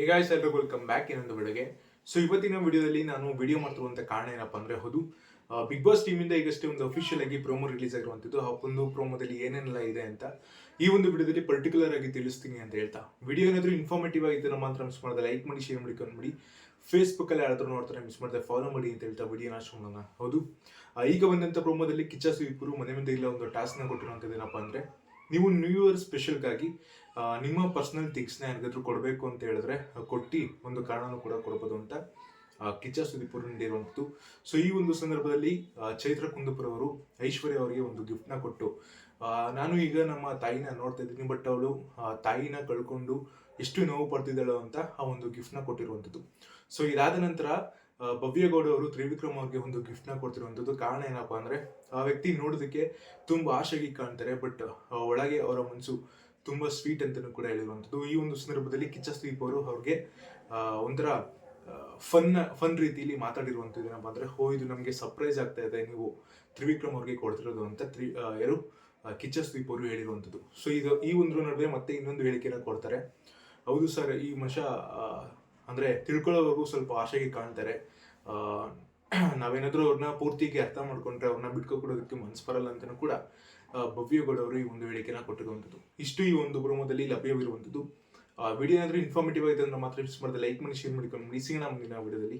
ಈಗ ಎಲ್ರಿಗೂ welcome back ಇನ್ನೊಂದು ಬೆಳಗ್ಗೆ ಸೊ ಇವತ್ತಿನ ವಿಡಿಯೋದಲ್ಲಿ ನಾನು ವಿಡಿಯೋ ಮಾಡ್ತಿರುವಂಥ ಕಾರಣ ಏನಪ್ಪಾ ಅಂದ್ರೆ ಹೌದು ಬಿಗ್ ಬಾಸ್ ಟೀಮಿಂದ ಈಗಷ್ಟೇ ಒಂದು ಅಫಿಷಿಯಲ್ ಆಗಿ ಪ್ರೋಮೋ ರಿಲೀಸ್ ಆಗಿರುವಂಥದ್ದು ಆ, ಒಂದು ಪ್ರೋಮೋದಲ್ಲಿ ಏನೇನೆಲ್ಲ ಇದೆ ಅಂತ ಈ ಒಂದು ವಿಡಿಯೋದಲ್ಲಿ ಪರ್ಟಿಕ್ಯುಲರ್ ಆಗಿ ತಿಳಿಸ್ತೀನಿ ಅಂತ ಹೇಳ್ತಾ. ವಿಡಿಯೋ ಏನಾದರೂ ಇನ್ಫಾರ್ಮೇಟಿವ್ ಆಗಿದ್ದರೆ ಮಾತ್ರ ಮಿಸ್ ಮಾಡಿದೆ ಲೈಕ್ ಮಾಡಿ ಶೇರ್ ಮಾಡಿ ಕಮೆಂಟ್ ಮಾಡಿ. ಫೇಸ್ಬುಕ್ ಅಲ್ಲಿ ಯಾರಾದ್ರೂ ನೋಡ್ತಾರೆ ಮಿಸ್ ಮಾಡಿದೆ ಫಾಲೋ ಮಾಡಿ ಅಂತ ಹೇಳ್ತಾ ವಿಡಿಯೋನ ಶುರು ಹೌದು. ಈಗ ಬಂದಂತ ಪ್ರೋಮೋದಲ್ಲಿ ಕಿಚ್ಚ ಸುದೀಪರು ಮನೆ ಮುಂದೆ ಇಲ್ಲ ಒಂದು ಟಾಸ್ಕ್ನ ಕೊಟ್ಟಿರುವಂಥದ್ದು ಏನಪ್ಪಾ ಅಂದ್ರೆ ನೀವು ನ್ಯೂ ಇಯರ್ ಸ್ಪೆಷಲ್ಗಾಗಿ ನಿಮ್ಮ ಪರ್ಸನಲ್ ಥಿಂಗ್ಸ್ನ ಯಾರಿಗಾದ್ರೂ ಕೊಡಬೇಕು ಅಂತ ಹೇಳಿದ್ರೆ ಕೊಟ್ಟು ಒಂದು ಕಾರಣನೂ ಕೂಡ ಕೊಡ್ಬೋದು ಅಂತ ಕಿಚ್ಚ ಸುದೀಪ್ ಅವರು ನೀಡಿರುವಂಥದ್ದು ಸೊ ಈ ಒಂದು ಸಂದರ್ಭದಲ್ಲಿ ಚೈತ್ರ ಕುಂದಪುರ ಅವರು ಐಶ್ವರ್ಯ ಅವರಿಗೆ ಒಂದು ಗಿಫ್ಟ್ನ ಕೊಟ್ಟು ನಾನು ಈಗ ನಮ್ಮ ತಾಯಿನ ನೋಡ್ತಾ ಇದ್ದೀನಿ ಬಟ್ ಅವಳು ತಾಯಿನ ಕಳ್ಕೊಂಡು ಎಷ್ಟು ನೋವು ಪಡ್ತಿದ್ದಾಳೋ ಅಂತ ಆ ಒಂದು ಗಿಫ್ಟ್ನ ಕೊಟ್ಟಿರುವಂಥದ್ದು. ಸೊ ಇದಾದ ನಂತರ ಭವ್ಯಗೌಡ ಅವರು ತ್ರಿವಿಕ್ರಮ್ ಅವ್ರಿಗೆ ಒಂದು ಗಿಫ್ಟ್ನ ಕೊಡ್ತಿರುವಂಥದ್ದು ಕಾರಣ ಏನಪ್ಪಾ ಅಂದ್ರೆ, ಆ ವ್ಯಕ್ತಿ ನೋಡೋದಕ್ಕೆ ತುಂಬಾ ಆಶೆಗೆ ಕಾಣ್ತಾರೆ ಬಟ್ ಒಳಗೆ ಅವರ ಮನಸ್ಸು ತುಂಬಾ ಸ್ವೀಟ್ ಅಂತಲೂ ಕೂಡ ಹೇಳಿರುವಂಥದ್ದು. ಈ ಒಂದು ಸಂದರ್ಭದಲ್ಲಿ ಕಿಚ್ಚ ಸ್ವೀಪ್ ಅವರು ಅವ್ರಿಗೆ ಒಂಥರ ಫನ್ ಫನ್ ರೀತಿಯಲ್ಲಿ ಮಾತಾಡಿರುವಂಥದ್ದು ಏನಪ್ಪಾ ಅಂದ್ರೆ, ಹೋ, ಇದು ನಮಗೆ ಸರ್ಪ್ರೈಸ್ ಆಗ್ತಾ ಇದೆ, ನೀವು ತ್ರಿವಿಕ್ರಮ್ ಅವ್ರಿಗೆ ಕೊಡ್ತಿರೋದು ಅಂತ ತ್ರಿ ಯಾರು ಕಿಚ್ಚ ಸ್ವೀಪ್ ಅವರು ಹೇಳಿರುವಂಥದ್ದು. ಸೊ ಇದು, ಈ ಒಂದು ನಡುವೆ ಮತ್ತೆ ಇನ್ನೊಂದು ಹೇಳಿಕೆನ ಕೊಡ್ತಾರೆ. ಹೌದು ಸರ್, ಈ ಮನುಷ್ಯ ಅಂದ್ರೆ ತಿಳ್ಕೊಳ್ಳೋವರೆಗೂ ಸ್ವಲ್ಪ ಆಶೆಗೆ ಕಾಣ್ತಾರೆ. ನಾವೇನಾದರೂ ಅವ್ರನ್ನ ಪೂರ್ತಿಗೆ ಅರ್ಥ ಮಾಡ್ಕೊಂಡ್ರೆ ಅವ್ರನ್ನ ಬಿಟ್ಕೊಡೋದಕ್ಕೆ ಮನ್ಸು ಬರಲ್ಲ ಅಂತಲೂ ಕೂಡ ಭವ್ಯಗೌಡವರು ಈ ಒಂದು ಹೇಳಿಕೆನ ಕೊಟ್ಟಿರುವಂಥದ್ದು ಇಷ್ಟು ಈ ಒಂದು ಪ್ರೋಮೋದಲ್ಲಿ ಲಭ್ಯವಿರುವಂಥದ್ದು ವಿಡಿಯೋ ಏನಾದರೂ ಇನ್ಫಾರ್ಮೇಟಿವ್ ಆಗಿದೆ ಅಂದ್ರೆ ಮಾತ್ರ ಲೈಕ್ ಮಾಡಿ ಶೇರ್ ಮಾಡಿಕೊಂಡು ಮಿಸಿಂಗ್ ಮುಂದಿನ ವಿಡಿಯೋದಲ್ಲಿ